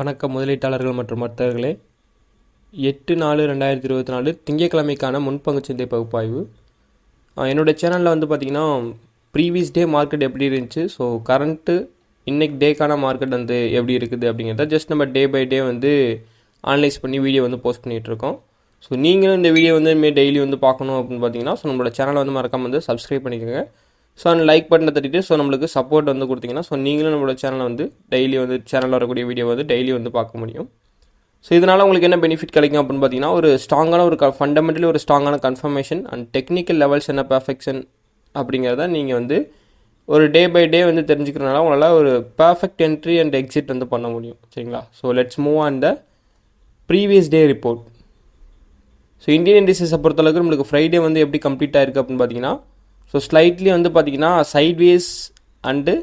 வணக்கம் முதலீட்டாளர்கள் மற்றும் மற்றவர்களே எட்டு நாலு ரெண்டாயிரத்தி இருபத்தி நாலு திங்கட்கிழமைக்கான முன்பங்கு சந்தை பகுப்பாய்வு. என்னோடய என்னோட சேனலில் வந்து பார்த்திங்கன்னா ப்ரீவியஸ் டே மார்க்கெட் எப்படி இருந்துச்சு ஸோ கரண்ட்டு இன்னைக்கு டேக்கான மார்க்கெட் வந்து எப்படி இருக்குது அப்படிங்கிறத ஜஸ்ட் நம்ம டே பை டே வந்து அனலைஸ் பண்ணி வீடியோ வந்து போஸ்ட் பண்ணிகிட்டு இருக்கோம். ஸோ நீங்களும் இந்த வீடியோ வந்து இனிமேல் டெய்லி வந்து பார்க்கணும் அப்படின்னு பார்த்தீங்கன்னா ஸோ நம்மளோட சேனலை வந்து மறக்காமல் வந்து சப்ஸ்கிரைப் பண்ணிக்கோங்க. ஸோ அந்த லைக் பட்டனை தட்டிட்டு ஸோ நம்மளுக்கு சப்போர்ட் வந்து கொடுத்தீங்கன்னா ஸோ நீங்களும் நம்மளோட சேனலை வந்து டெய்லி வந்து சேனலில் வரக்கூடிய வீடியோ வந்து டெய்லி வந்து பார்க்க முடியும். ஸோ இதனால் உங்களுக்கு என்ன பெனிஃபிட் கிடைக்கும் அப்படின்னு பார்த்தீங்கன்னா ஒரு ஸ்ட்ராங்கான ஒரு ஃபண்டமெண்டலி ஒரு ஸ்ட்ராங்கான கன்ஃபர்மேஷன் அண்ட் டெக்னிக்கல் லெவல்ஸ் என்ன பர்ஃபெக்ஷன் அப்படிங்கிறத நீங்கள் வந்து ஒரு டே பை டே வந்து தெரிஞ்சுக்கிறனால உங்களால் ஒரு பர்ஃபெக்ட் என்ட்ரி அண்ட் எக்ஸிட் வந்து பண்ண முடியும். சரிங்களா? So let's move on the previous day report so Indian இண்டஸ்ட்ரீஸை பொறுத்தளவுக்கு நம்மளுக்கு ஃப்ரைடே வந்து எப்படி கம்ப்ளீட் ஆயிருக்கு அப்படின்னு பார்த்தீங்கன்னா ஸோ ஸ்லைட்லி வந்து பார்த்தீங்கன்னா சைட்வேஸ் அண்டு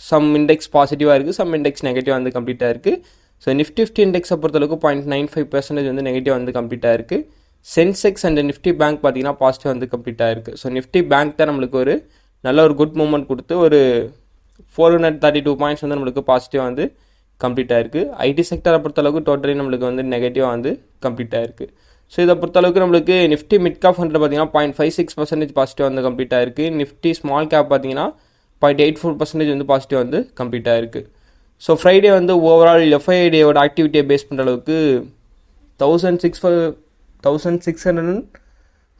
சம் இண்டெக்ஸ் பாசிட்டிவாக இருக்குது சம் இண்டெக்ஸ் நெகட்டிவாக வந்து கம்ப்ளீட்டாக இருக்குது ஸோ நிஃப்டி ஃபிஃப்டி இண்டெக்ஸை பொறுத்தளவுக்கு பாயிண்ட் நைன் ஃபைவ் பர்சன்டேஜ் வந்து நெகட்டிவ் வந்து கம்ப்ளீட்டாக இருக்குது சென்செக்ஸ் அண்ட் நிஃப்டி பேங்க் பார்த்தீங்கன்னா பாசிட்டிவ் வந்து கம்ப்ளீட்டாக இருக்குது ஸோ நிஃப்டி பேங்க் தான் நம்மளுக்கு ஒரு நல்ல ஒரு குட் மூமெண்ட் கொடுத்து ஒரு four hundred thirty two points வந்து நம்மளுக்கு பாசிட்டிவாக வந்து கம்ப்ளீட்டாக இருக்குது ஐடி செக்டரை பொறுத்தளவுக்கு டோட்டலி நம்மளுக்கு வந்து நெகட்டிவாக வந்து கம்ப்ளீட்டாக இருக்குது ஸோ இதை பொறுத்தளவுக்கு நம்மளுக்கு நிஃப்டி மிட் கேப் ஹண்ட்ரட் பார்த்தீங்கன்னா point five six percentage positive வந்து கம்ப்ளீட் ஆயிருக்கு. நிஃப்டி ஸ்மால் கேப் பார்த்தீங்கன்னா பாயிண்ட் எயிட் ஃபோர் பர்சன்டேஜ் வந்து பாசிட்டிவ் வந்து கம்ப்ளீட் ஆயிருக்கு. ஸோ ஃப்ரைடே வந்து ஓவரால் எஃப்ஐடியோட ஆக்டிவிட்டியை பேஸ் பண்ணுற அளவுக்கு thousand six thousand six hundred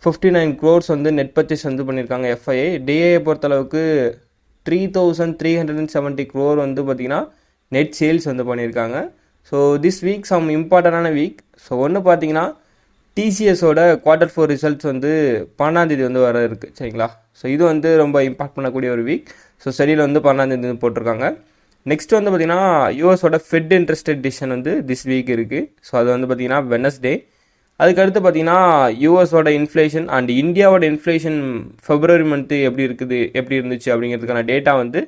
fifty nine crores வந்து நெட் பர்ச்சேஸ் வந்து பண்ணியிருக்காங்க எஃப்ஐஏ டிஏ பொறுத்தளவுக்கு three thousand three hundred and seventy crore வந்து பார்த்திங்கன்னா நெட் சேல்ஸ் வந்து பண்ணியிருக்காங்க ஸோ திஸ் வீக் சம் இம்பார்ட்டண்டான வீக் ஸோ ஒன்று பார்த்தீங்கன்னா டிசிஎஸோட குவார்டர் ஃபோர் ரிசல்ட்ஸ் வந்து பன்னெண்டாந்தேதி வந்து வர இருக்குது சரிங்களா? ஸோ இது வந்து ரொம்ப இம்பாக்ட் பண்ணக்கூடிய ஒரு வீக் ஸோ ஸ்டடியில் வந்து பன்னெண்டாந்தேதி வந்து போட்டிருக்காங்க. நெக்ஸ்ட் வந்து பார்த்திங்கன்னா யூஎஸோட ஃபெட் இன்ட்ரெஸ்டட் டிசிஷன் வந்து திஸ் வீக் இருக்குது ஸோ அது வந்து பார்த்திங்கன்னா வெனஸ்டே அதுக்கடுத்து பார்த்தீங்கன்னா யூஎஸோட இன்ஃப்ளேஷன் அண்ட் இந்தியாவோட இன்ஃப்ளேஷன் ஃபெப்ரவரி மந்த்து எப்படி இருக்குது எப்படி இருந்துச்சு அப்படிங்கிறதுக்கான டேட்டா வந்து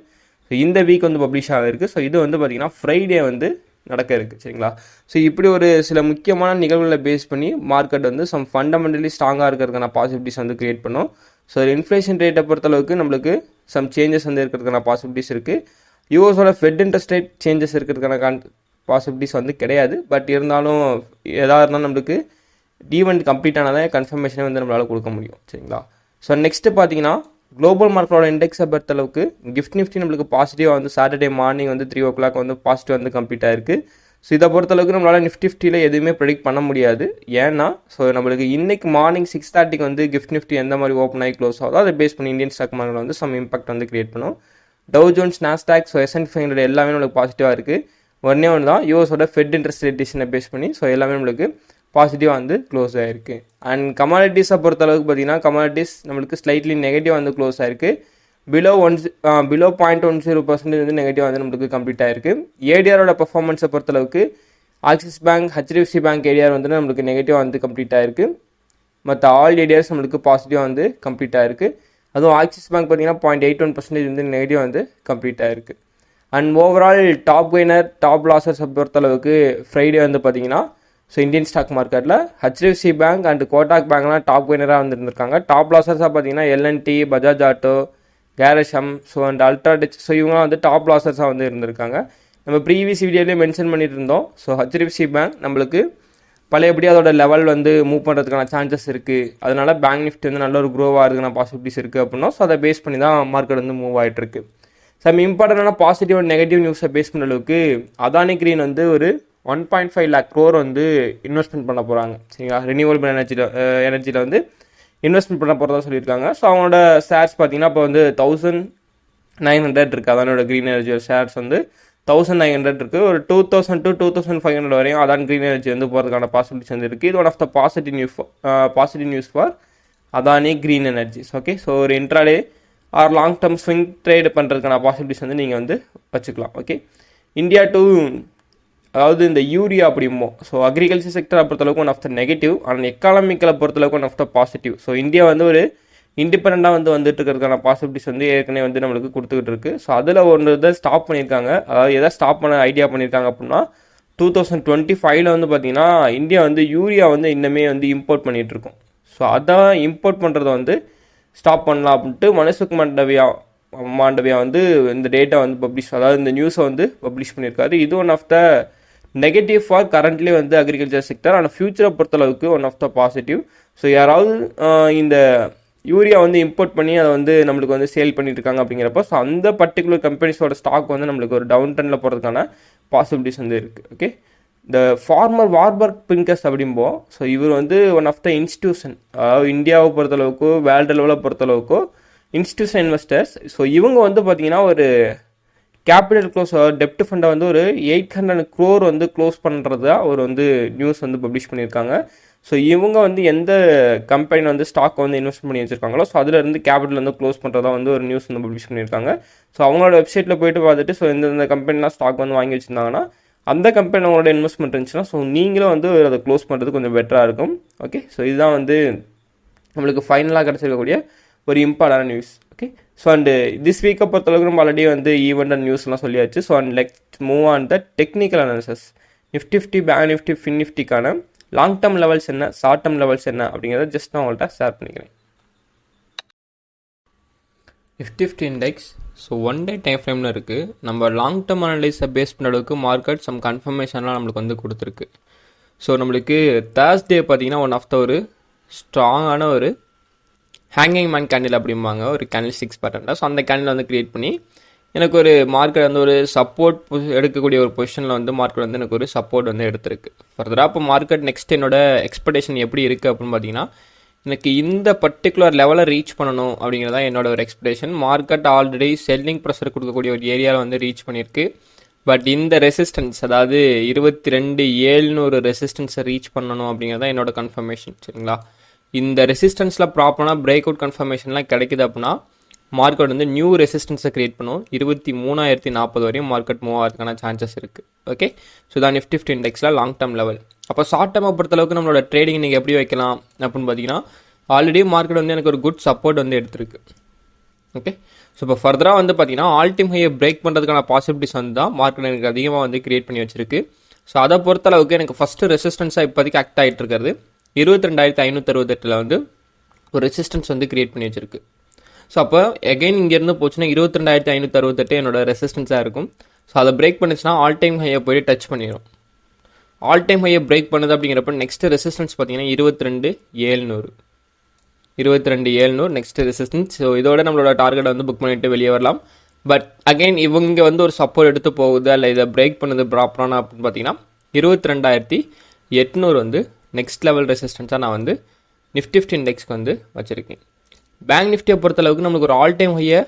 இந்த வீக் வந்து பப்ளிஷ் ஆகிருக்கு ஸோ இது வந்து பார்த்திங்கன்னா ஃப்ரைடே வந்து நடக்க இருக்குது சரிங்களா? ஸோ இப்படி ஒரு சில முக்கியமான நிகழ்வுகளை பேஸ் பண்ணி மார்க்கெட் வந்து சம் ஃபண்டமெண்டலி ஸ்ட்ராங்காக இருக்கிறதுக்கான பாசிபிலிட்டிஸ் வந்து க்ரியேட் பண்ணும். ஸோ இன்ஃப்ளேஷன் ரேட்டை பொறுத்தளவுக்கு நம்மளுக்கு சம் சேஞ்சஸ் வந்து இருக்கிறதுக்கான பாசிபிலிட்டிஸ் இருக்குது யூஎஸோட ஃபெட் இன்ட்ரெஸ்ட் ரேட் சேஞ்சஸ் இருக்கிறதுக்கான கான் பாசிபிலிட்டிஸ் வந்து கிடையாது. பட் இருந்தாலும் எதாக இருந்தாலும் நம்மளுக்கு ஈவெண்ட் கம்ப்ளீட் ஆனதான் கன்ஃபர்மேஷனே வந்து நம்மளால் கொடுக்க முடியும் சரிங்களா? ஸோ நெக்ஸ்ட்டு பார்த்தீங்கன்னா குளோபல் மார்க்கெட்டோட இண்டெக்ஸை பொறுத்தளவுக்கு கிஃப்ட் நிஃப்டி நம்மளுக்கு பாசிட்டிவாக வந்து சாட்டர்டே மார்னிங் வந்து த்ரீ ஓ கிளாக் வந்து பாசிட்டிவ் வந்து கம்ப்ளீட் ஆயிருக்கு. ஸோ இதை பொறுத்தளவுக்கு நம்மளால் நிஃப்டி ஃபிஃப்டியில் எதுவுமே ப்ரெடிக்ட் பண்ண முடியாது. ஏன்னா ஸோ நம்மளுக்கு இன்னைக்கு மார்னிங் சிக்ஸ் தேர்ட்டிக்கு வந்து கிஃப்ட் நிஃப்டி எந்த மாதிரி ஓப்பன் ஆகி க்ளோஸ் ஆகுதோ அதை பேஸ் பண்ணி இந்தியன் ஸ்டாக் மார்க்கெட் வந்து சம் இம்பாக்ட் வந்து கிரியேட் பண்ணும். Dow Jones Nasdaq so SN five எல்லாமே நம்மளுக்கு பாசிட்டிவாக இருக்குது ஒன்றே ஒன்று தான் யூஎஸோட ஃபெட் இன்ட்ரெஸ்ட் ரேட் பேஸ் பண்ணி ஸோ எல்லாமே நம்மளுக்கு பாசிட்டிவாக வந்து க்ளோஸ் ஆகிருக்கு அண்ட் கமாடிட்டிஸை பொறுத்தளவுக்கு பார்த்தீங்கன்னா கமாடிட்டிஸ் நம்மளுக்கு ஸ்லைட்லி நெகட்டிவ் வந்து க்ளோஸ் ஆயிருக்கு. Below one below point one zero percentage வந்து நெகட்டிவ் வந்து நம்மளுக்கு கம்ப்ளீட் ஆயிருக்கு. ஏடிஆரோட பர்ஃபார்மன்ஸை பொறுத்தளவுக்கு Axis bank HDFC bank ADR வந்து நம்மளுக்கு நெகட்டிவ் வந்து கம்ப்ளீட் ஆயிருக்கு. மற்ற ஆல் ஏடிஆர்ஸ் நம்மளுக்கு பாசிட்டிவாக வந்து கம்ப்ளீட் ஆயிருக்கு. அதுவும் ஆக்சிஸ் பேங்க் பார்த்தீங்கன்னா பாயிண்ட் எயிட் ஒன் பர்சன்டேஜ் வந்து நெகட்டிவ் வந்து கம்ப்ளீட் ஆயிருக்கு. And overall top gainer top லாசர்ஸை பொறுத்தளவுக்கு ஃப்ரைடே வந்து பார்த்தீங்கன்னா ஸோ இந்தியன் ஸ்டாக் மார்க்கெட்டில் ஹெச்டிஎஃப்சி பேங்க் அண்ட் கோட்டாக் பேங்க்லாம் டாப் வினராக வந்துருந்துருக்காங்க. டாப் லாசர்ஸாக பார்த்தீங்கன்னா L and T Bajaj auto கேரஷம் so and UltraTech so இவங்களாம் வந்து டாப் லாசர்ஸாக வந்து இருந்திருக்காங்க. நம்ம ப்ரீவியஸ் வீடியோலேயே மென்ஷன் பண்ணிட்டு இருந்தோம். ஸோ ஹெச்டிஎஃப்சி பேங்க் நம்மளுக்கு பழையபடி அதோட லெவல் வந்து மூவ் பண்ணுறதுக்கான சான்சஸ் இருக்குது அதனால் பேங்க் நிஃப்டி வந்து நல்ல ஒரு க்ரோவாக இருக்குதுன்னா பாசிபிலிட்டிஸ் இருக்குது அப்படின்னா ஸோ அதை பேஸ் பண்ணி தான் மார்க்கெட் வந்து மூவ் ஆகிட்டுருக்கு சம் இம்பார்ட்டண்டான பாசிட்டிவ் அண்ட் நெகட்டிவ் நியூஸை பேஸ் பண்ண அளவுக்கு அதானி கிரீன் வந்து ஒரு one point five lakh crore வந்து இன்வெஸ்ட்மெண்ட் பண்ண போகிறாங்க சரிங்களா? ரினியூவபிள் எனர்ஜியில் எனர்ஜியில் வந்து இன்வெஸ்ட்மெண்ட் பண்ண போகிறதா சொல்லியிருக்காங்க. ஸோ அவனோட ஷேர்ஸ் பார்த்தீங்கன்னா இப்போ வந்து தௌசண்ட் நைன் ஹண்ட்ரட் இருக்குது அதானோட க்ரீன் எனர்ஜியோட ஷேர்ஸ் வந்து தௌசண்ட் நைன் ஹண்ட்ரட் இருக்குது ஒரு two thousand to two thousand five hundred வரையும் அதான் க்ரீன் எனர்ஜி வந்து போகிறதுக்கான பாசிபிலிட்டிஸ் வந்து இருக்குது இது one of the positive news positive news for Adani green energies okay so ஒரு intraday or long term swing trade பண்ணுறதுக்கான பாசிபிலிட்டிஸ் வந்து நீங்கள் வந்து வச்சுக்கலாம். ஓகே இந்தியா டு அதாவது இந்த யூரியா அப்படிமோ ஸோ அக்ரிகல்ச்சர் செக்டரை பொறுத்தளவுக்கு ஒன் ஆஃப் த நெகட்டிவ் ஆனால் எக்கானமிக்கலை பொறுத்தளவுக்கு one of the positive so India வந்து ஒரு இண்டிபெண்ட்டாக வந்து வந்துட்டு இருக்கிறதுக்கான பாசிபிலிட்டிஸ் வந்து ஏற்கனவே வந்து நம்மளுக்கு கொடுத்துக்கிட்டு இருக்கு. ஸோ அதில் ஒன்று இதை ஸ்டாப் பண்ணியிருக்காங்க. அதாவது எதை ஸ்டாப் பண்ண ஐடியா பண்ணியிருக்காங்க அப்படின்னா டூ தௌசண்ட் டுவெண்ட்டி ஃபைவ்ல வந்து பார்த்தீங்கன்னா இந்தியா வந்து யூரியா வந்து இன்னமே வந்து இம்போர்ட் பண்ணிகிட்டு இருக்கோம் ஸோ அதான் இம்போர்ட் பண்ணுறத வந்து ஸ்டாப் பண்ணலாம் அப்படின்ட்டு மனசுக் மண்டவியா மாண்டவியா வந்து இந்த டேட்டா வந்து பப்ளிஷ் அதாவது இந்த நியூஸை வந்து பப்ளிஷ் பண்ணியிருக்காரு. இது one of the negative for currently வந்து அக்ரிகல்ச்சர் செக்டர் ஆனால் ஃபியூச்சரை பொறுத்தளவுக்கு one of the positive so யாராவது இந்த யூரியா வந்து இம்போர்ட் பண்ணி அதை வந்து நம்மளுக்கு வந்து சேல் பண்ணிட்டு இருக்காங்க அப்படிங்கிறப்ப ஸோ அந்த பர்டிகுலர் கம்பெனிஸோட ஸ்டாக் வந்து நம்மளுக்கு ஒரு டவுன் ட்ரெண்டில் போகிறதுக்கான பாசிபிலிட்டிஸ் வந்து இருக்குது ஓகே இந்த ஃபார்மர் வார்பர்க் பிங்கஸ் அப்படிம்போம் ஸோ இவர் வந்து ஒன் ஆஃப் த இன்ஸ்டியூஷன் அதாவது இந்தியாவை பொறுத்தளவுக்கோ வேர்ல்டு லெவலை பொறுத்தளவுக்கோ இன்ஸ்டியூஷன் இன்வெஸ்டர்ஸ் ஸோ இவங்க வந்து பார்த்தீங்கன்னா ஒரு கேபிட்டல் க்ளோஸ் டெப்ட் ஃபண்டை வந்து ஒரு எயிட் ஹண்ட்ரட் க்ரோர் வந்து க்ளோஸ் பண்ணுறதா ஒரு வந்து நியூஸ் வந்து பப்ளிஷ் பண்ணியிருக்காங்க. ஸோ இவங்க வந்து எந்த கம்பெனி வந்து ஸ்டாக் வந்து இன்வெஸ்ட் பண்ணி வச்சுருக்காங்களோ ஸோ அதில் இருந்து கேபிட்டல் வந்து க்ளோஸ் பண்ணுறதா வந்து ஒரு நியூஸ் வந்து பப்ளிஷ் பண்ணியிருக்காங்க. ஸோ அவங்களோட வெப்சைட்டில் போயிட்டு பார்த்துட்டு ஸோ இந்தந்த கம்பெனிலாம் ஸ்டாக் வந்து வாங்கி வச்சிருந்தாங்கன்னா அந்த கம்பெனி அவங்களோட இன்வெஸ்ட்மெண்ட் இருந்துச்சுன்னா ஸோ நீங்களும் வந்து அதை க்ளோஸ் பண்ணுறது கொஞ்சம் பெட்டராக இருக்கும். ஓகே ஸோ இதுதான் வந்து நம்மளுக்கு ஃபைனலாக கிடச்சிருக்கக்கூடிய ஒரு இம்பார்ட்டான news okay so and this வீக்கை பொறுத்தளவுக்கு நம்ம ஆல்ரெடி வந்து ஈவெண்ட் அண்ட் நியூஸ்லாம் சொல்லியாச்சு. So and let move on the technical analysis Nifty fifty bank Nifty fin நிஃப்டிக்கான long term levels என்ன ஷார்ட் டேர்ம் லெவல்ஸ் என்ன அப்படிங்கிறத ஜஸ்ட் நான் உங்கள்கிட்ட ஷேர் பண்ணிக்கிறேன். Nifty fifty index so one day time ஃப்ரேமில் இருக்குது நம்ம லாங் டேர்ம் அனலைஸை பேஸ் பண்ண அளவுக்கு மார்க்கெட் சம் கன்ஃபர்மேஷன்லாம் நம்மளுக்கு வந்து கொடுத்துருக்கு. ஸோ நம்மளுக்கு தேர்ஸ்டே பார்த்தீங்கன்னா ஒன் ஆஃப் த ஒரு ஸ்ட்ராங்கான ஒரு ஹேங்கிங் மேன் கேண்டில் அப்படிம்பாங்க. ஒரு கேண்டில் சிக்ஸ் பேட்டர்னில் ஸோ அந்த கேண்டில் வந்து க்ரியேட் பண்ணி எனக்கு ஒரு மார்க்கெட் வந்து ஒரு சப்போர்ட் எடுக்கக்கூடிய ஒரு பொசிஷனில் வந்து மார்க்கெட் வந்து எனக்கு ஒரு சப்போர்ட் வந்து எடுத்திருக்கு. ஃபர்தராக இப்போ மார்க்கெட் நெக்ஸ்ட் என்னோட எக்ஸ்பெக்டேஷன் எப்படி இருக்குது அப்படின்னு பார்த்தீங்கன்னா எனக்கு இந்த பர்டிகுலர் லெவலை ரீச் பண்ணணும் அப்படிங்கிறதா என்னோட ஒரு expectation market already selling pressure கொடுக்கக்கூடிய ஒரு ஏரியாவில் வந்து ரீச் பண்ணியிருக்கு. பட் இந்த ரெசிஸ்டன்ஸ் அதாவது இருபத்தி ரெண்டு ஏழ்நூறு ரெசிஸ்டன்ஸை ரீச் பண்ணணும் அப்படிங்கிறதா என்னோட கன்ஃபர்மேஷன் சரிங்களா? இந்த ரெசிஸ்டன்ஸில் ப்ராப்பரான பிரேக் அவுட் கன்ஃபர்மேஷன்லாம் கிடைக்குது அப்படின்னா மார்க்கெட் வந்து நியூ ரெசிஸ்டன்ஸை கிரியேட் பண்ணும். இருபத்தி மூணாயிரத்தி நாற்பது வரையும் மார்க்கெட் மூவ் ஆகிறதுக்கான சான்சஸ் இருக்குது ஓகே ஸோ தான் நிஃப்டி ஃபிஃப்டி இண்டெக்ஸில் லாங் டேர்ம் லெவல் அப்போ ஷார்ட் டேர்மை பொறுத்தளவுக்கு நம்மளோட ட்ரேடிங் நீங்கள் எப்படி வைக்கலாம் அப்படின்னு பார்த்தீங்கன்னா ஆல்ரெடி மார்க்கெட் வந்து எனக்கு ஒரு குட் சப்போர்ட் வந்து எடுத்திருக்கு. ஓகே ஸோ இப்போ ஃபர்தராக வந்து பார்த்தீங்கன்னா ஆல் டைம் ஹையை பிரேக் பண்ணுறதுக்கான பாசிபிலிட்டிஸ் வந்து தான் மார்க்கெட் எனக்கு அதிகமாக வந்து கிரியேட் பண்ணி வச்சிருக்கு. ஸோ அதை பொறுத்தளவுக்கு எனக்கு ஃபஸ்ட்டு ரெசிஸ்டன்ஸாக இப்போதைக்கு ஆக்ட் ஆகிட்டு இருக்கிறது. இருபத்தி ரெண்டாயிரத்தி ஐநூற்றி அறுபத்தெட்டில் வந்து ஒரு ரெசிஸ்டன்ஸ் வந்து கிரியேட் பண்ணி வச்சிருக்கு. ஸோ அப்போ எகைன் இங்கேருந்து போச்சுன்னா இருபத்தி ரெண்டாயிரத்தி ஐநூற்றி அறுபத்தெட்டு என்னோட ரெசிஸ்டன்ஸாக இருக்கும். ஸோ அதை பிரேக் பண்ணுச்சுன்னா ஆல் டைம் ஹையை போய் டச் பண்ணிடும் ஆல் டைம் ஹையை பிரேக் பண்ணுது அப்படிங்கிறப்ப நெக்ஸ்ட் ரெசிஸ்டன்ஸ் பார்த்தீங்கன்னா இருபத்தி ரெண்டு ஏழ்நூறு. இருபத்தி ரெண்டு ஏழ்நூறு நெக்ஸ்ட் ரெசிஸ்டன்ஸ் ஸோ இதோட நம்மளோட டார்கெட்டை வந்து புக் பண்ணிட்டு வெளியே வரலாம். பட் அகைன் இவங்க வந்து ஒரு சப்போர்ட் எடுத்து போகுது இல்லை இதை பிரேக் பண்ணுது ப்ராப்பரான அப்படின்னு பார்த்தீங்கன்னா இருபத்தி ரெண்டாயிரத்தி எட்நூறு வந்து நெக்ஸ்ட் லெவல் ரெசிஸ்டன்ஸாக நான் வந்து நிஃப்டி ஃபிஃப்டி இண்டெக்ஸ்க்கு வந்து வச்சுருக்கேன். பேங்க் நிஃப்டியை பொறுத்தளவுக்கு நம்மளுக்கு ஒரு ஆல் டைம் ஹையை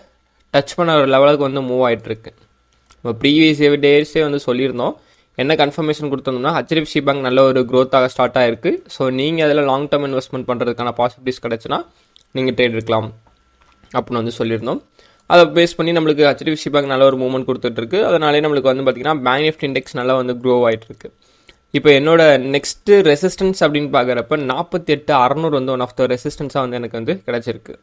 டச் பண்ண ஒரு லெவலுக்கு வந்து மூவ் ஆகிட்டுருக்கு நம்ம ப்ரீவியஸ் டேஸே வந்து சொல்லியிருந்தோம். என்ன கன்ஃபர்மேஷன் கொடுத்தோம்னா ஹெச்டிஎஃப்சி பேங்க் நல்ல ஒரு க்ரோத்தாக ஸ்டார்ட் ஆயிருக்கு. ஸோ நீங்கள் அதில் லாங் டேர்ம் இன்வெஸ்ட்மெண்ட் பண்ணுறதுக்கான பாசிபிலிட்டிஸ் கிடச்சுன்னா நீங்கள் ட்ரேட் எடுக்கலாம் அப்படின்னு வந்து சொல்லியிருந்தோம். அதை பேஸ் பண்ணி நம்மளுக்கு ஹெச்டிஎஃப்சி பேங்க் நல்ல ஒரு மூவ்மெண்ட் கொடுத்துட்ருக்கு அதனாலே நம்மளுக்கு வந்து பார்த்திங்கன்னா பேங்க் நிஃப்டி இண்டெக்ஸ் நல்லா வந்து க்ரோ ஆகிட்டு இருக்கு. இப்போ என்னோட நெக்ஸ்ட் ரெசிஸ்டன்ஸ் அப்படின்னு பார்க்குறப்ப நாற்பத்தி எட்டு அறநூறு வந்து ஒன் ஆஃப் த ரெசிஸ்டன்ஸாக வந்து எனக்கு வந்து கிடச்சிருக்கு.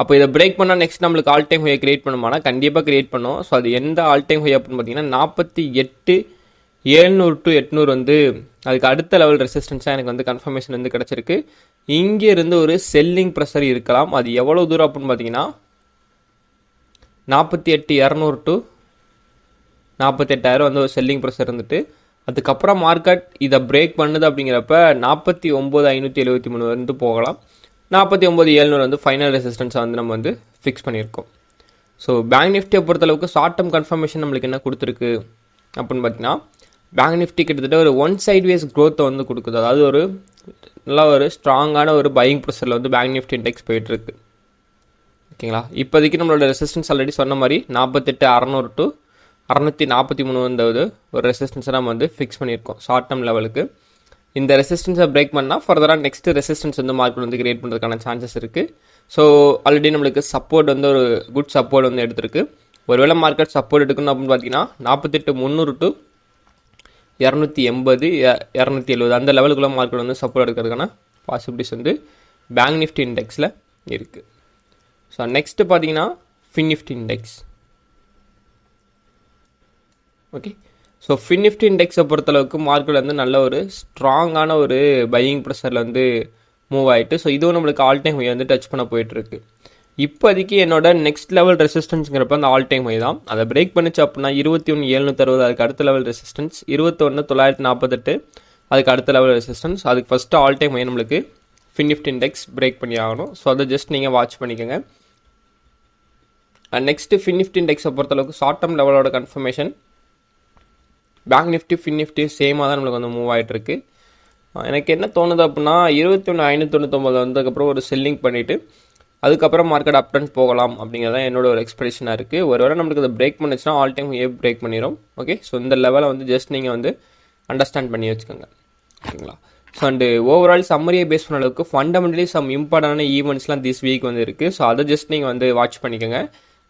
அப்போ இதை பிரேக் பண்ணால் நெக்ஸ்ட் நம்மளுக்கு ஆல் டைம் ஹையை கிரியேட் பண்ணுமானா கண்டிப்பாக கிரியேட் பண்ணோம். ஸோ அது எந்த ஆல் டைம் ஹை அப்படின்னு பார்த்தீங்கன்னா நாற்பத்தி எட்டு ஏழ்நூறு டு எட்நூறு வந்து அதுக்கு அடுத்த லெவல் ரெசிஸ்டன்ஸாக எனக்கு வந்து கன்ஃபர்மேஷன் வந்து கிடச்சிருக்கு. இங்கே இருந்து ஒரு செல்லிங் ப்ரெஷர் இருக்கலாம். அது எவ்வளோ தூரம் அப்படின்னு பார்த்தீங்கன்னா நாற்பத்தி எட்டு இரநூறு டு நாற்பத்தெட்டாயிரம் வந்து ஒரு செல்லிங் ப்ரெஷர் இருந்துட்டு அதுக்கப்புறம் மார்க்கெட் இதை பிரேக் பண்ணுது அப்படிங்கிறப்ப நாற்பத்தி ஒம்பது ஐநூற்றி எழுபத்தி மூணு வந்து போகலாம். நாற்பத்தி ஒம்பது ஏழ்நூறு வந்து ஃபைனல் ரெசிஸ்டன்ஸை வந்து நம்ம வந்து ஃபிக்ஸ் பண்ணியிருக்கோம். ஸோ பேங்க் நிஃப்டியை பொறுத்தளவுக்கு ஷார்ட் டேர்ம் கன்ஃபர்மேஷன் நம்மளுக்கு என்ன கொடுத்துருக்கு அப்படின்னு பார்த்தீங்கன்னா பேங்க் நிஃப்டி கிட்டத்தட்ட ஒரு ஒன் சைட் வேஸ் க்ரோத்தை வந்து கொடுக்குது. அதாவது ஒரு நல்ல ஒரு ஸ்ட்ராங்கான ஒரு பையிங் ப்ரெஷரில் வந்து பேங்க் நிஃப்டி இண்டெக்ஸ் போயிட்டுருக்கு. ஓகேங்களா? இப்போதைக்கு நம்மளோட ரெசிஸ்டன்ஸ் ஆல்ரெடி சொன்ன மாதிரி நாற்பத்தெட்டு அறநூறு டு அறநூற்றி நாற்பத்தி மூணு வந்தது ஒரு ரெசிஸ்டன்ஸை நம்ம வந்து ஃபிக்ஸ் பண்ணியிருக்கோம் ஷார்ட் டேர்ம் லெவலுக்கு இந்த ரெசிஸ்டன்ஸை பிரேக் பண்ணால் ஃபர்தராக நெக்ஸ்ட் ரெசிஸ்டன்ஸ் வந்து மார்க்கெட் வந்து கிரியேட் பண்ணுறதுக்கான சான்சஸ் இருக்குது ஸோ ஆல்ரெடி நம்மளுக்கு சப்போர்ட் வந்து ஒரு குட் சப்போர்ட் வந்து எடுத்திருக்கு. ஒருவேளை மார்க்கெட் சப்போர்ட் எடுக்கணும் அப்படின்னு பார்த்தீங்கன்னா நாற்பத்தெட்டு முந்நூறு டு இரநூத்தி எண்பது இரநூத்தி எழுபது அந்த லெவலுக்குள்ள மார்க்கெட் வந்து சப்போர்ட் எடுக்கிறதுக்கான பாசிபிலிட்டிஸ் வந்து பேங்க் நிஃப்டி இண்டெக்ஸில் இருக்குது ஸோ நெக்ஸ்ட்டு பார்த்தீங்கன்னா fin Nifty index okay so FinNifty இண்டெக்ஸை பொறுத்தளவுக்கு மார்க்கெட் வந்து நல்ல ஒரு ஸ்ட்ராங்கான ஒரு பையிங் ப்ரெஷரில் வந்து மூவ் ஆகிட்டு ஸோ இதுவும் நம்மளுக்கு ஆல் டைம் வந்து டச் பண்ண போயிட்டுருக்கு. இப்போதைக்கு என்னோட நெக்ஸ்ட் லெவல் ரெசிஸ்டன்ஸுங்கிறப்ப அந்த ஆல் டைம் ஹை தான். அதை பிரேக் பண்ணிச்சு அப்படின்னா இருபத்தி ஒன்று எழுநூத்தறுபது அதுக்கு அடுத்த லெவல் ரெசிஸ்டன்ஸ் இருபத்தொன்று தொள்ளாயிரத்தி நாற்பத்தெட்டு அதுக்கு அடுத்த லெவல் ரெசிஸ்டன்ஸ் அதுக்கு ஃபஸ்ட்டு ஆல் டைம் ஹை நம்மளுக்கு ஃபின்னிஃப்ட் இண்டெக்ஸ் பிரேக் பண்ணி ஆகணும். ஸோ அதை ஜஸ்ட் நீங்கள் வாட்ச் பண்ணிக்கோங்க. நெக்ஸ்ட்டு ஃபின்னிஃப்ட் இண்டெக்ஸை பொறுத்தளவுக்கு short term லெவலோட confirmation bank Nifty fin Nifty சேமாக தான் நம்மளுக்கு வந்து மூவ் ஆகிட்டு இருக்கு எனக்கு என்ன தோணுது அப்படின்னா இருபத்தி ஒன்று ஐநூற்றி தொண்ணூத்தொம்பது வந்ததுக்கப்புறம் ஒரு செல்லிங் பண்ணிவிட்டு அதுக்கப்புறம் மார்க்கெட் அப் ட்ரெண்ட் போகலாம் அப்படிங்கிறது தான் என்னோட ஒரு எக்ஸ்பெக்டேஷனாக இருக்குது ஒரு வேளை நம்மளுக்கு அதை பிரேக் பண்ணுச்சுன்னா ஆல் டைம் ஏ பிரேக் பண்ணிடும் ஓகே ஸோ இந்த லெவலை வந்து ஜஸ்ட் நீங்கள் வந்து அண்டர்ஸ்டாண்ட் பண்ணி வச்சுக்கோங்க. ஓகேங்களா ஸோ அண்டு ஓவரால் சம்மரியை பேஸ் பண்ண அளவுக்கு ஃபண்டமெண்டலி சம் இம்பார்ட்டண்டான ஈவெண்ட்ஸ்லாம் திஸ் வீக் வந்து இருக்குது ஸோ அதை ஜஸ்ட் நீங்கள் வந்து வாட்ச் பண்ணிக்கோங்க.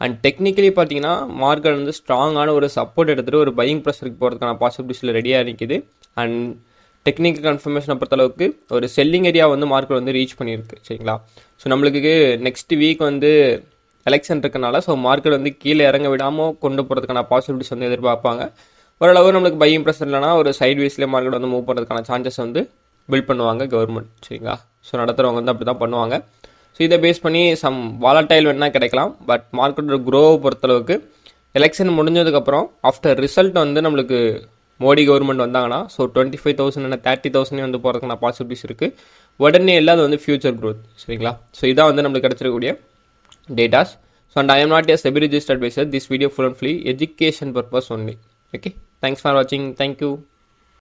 அண்ட் டெக்னிக்கலி பார்த்தீங்கன்னா மார்க்கெட் வந்து ஸ்ட்ராங்கான ஒரு சப்போர்ட் எடுத்துகிட்டு ஒரு பையிங் ப்ரெஷருக்கு போகிறதுக்கான பாசிபிலிட்டிஸில் ரெடியாக நிற்கிது அண்ட் டெக்னிக்கல் கன்ஃபர்மேஷனை பொறுத்தளவுக்கு ஒரு செல்லிங் ஏரியா வந்து மார்க்கெட் வந்து ரீச் பண்ணியிருக்கு. சரிங்களா? ஸோ நம்மளுக்கு நெக்ஸ்ட் வீக் வந்து எலெக்ஷன் இருக்கனால ஸோ மார்க்கெட் வந்து கீழே இறங்க விடாமல் கொண்டு போகிறதுக்கான பாசிபிலிட்டிஸ் வந்து எதிர்பார்ப்பாங்க. ஓரளவு நம்மளுக்கு பையிங் ப்ரெஷர் இல்லைனா ஒரு சைட் வேஸ்லேயே மார்க்கெட் வந்து மூவ் பண்ணுறதுக்கான சான்சஸ் வந்து பில்ட் பண்ணுவாங்க கவர்மெண்ட் சரிங்களா? ஸோ நடத்துகிறவங்க வந்து அப்படி தான் பண்ணுவாங்க. ஸோ இதை பேஸ் பண்ணி சம் வாலட்டைல் வேணால் கிடைக்கலாம். பட் மார்க்கெட்டோட க்ரோவை பொறுத்தளவுக்கு எலெக்ஷன் முடிஞ்சதுக்கப்புறம் ஆஃப்டர் ரிசல்ட் வந்து நம்மளுக்கு மோடி கவர்மெண்ட் வந்தாங்கன்னா so twenty five thousand thirty thousand வந்து போகிறதுக்கான பாசிபிலிட்டிஸ் இருக்குது உடனே இல்லாத வந்து ஃபியூச்சர் க்ரோத் சரிங்களா? ஸோ இதான் வந்து நம்மளுக்கு கிடச்சிருக்கக்கூடிய datas so and I am not a SEBI registered pacer this video full and fully education purpose only okay thanks for வாட்சிங் தேங்க்யூ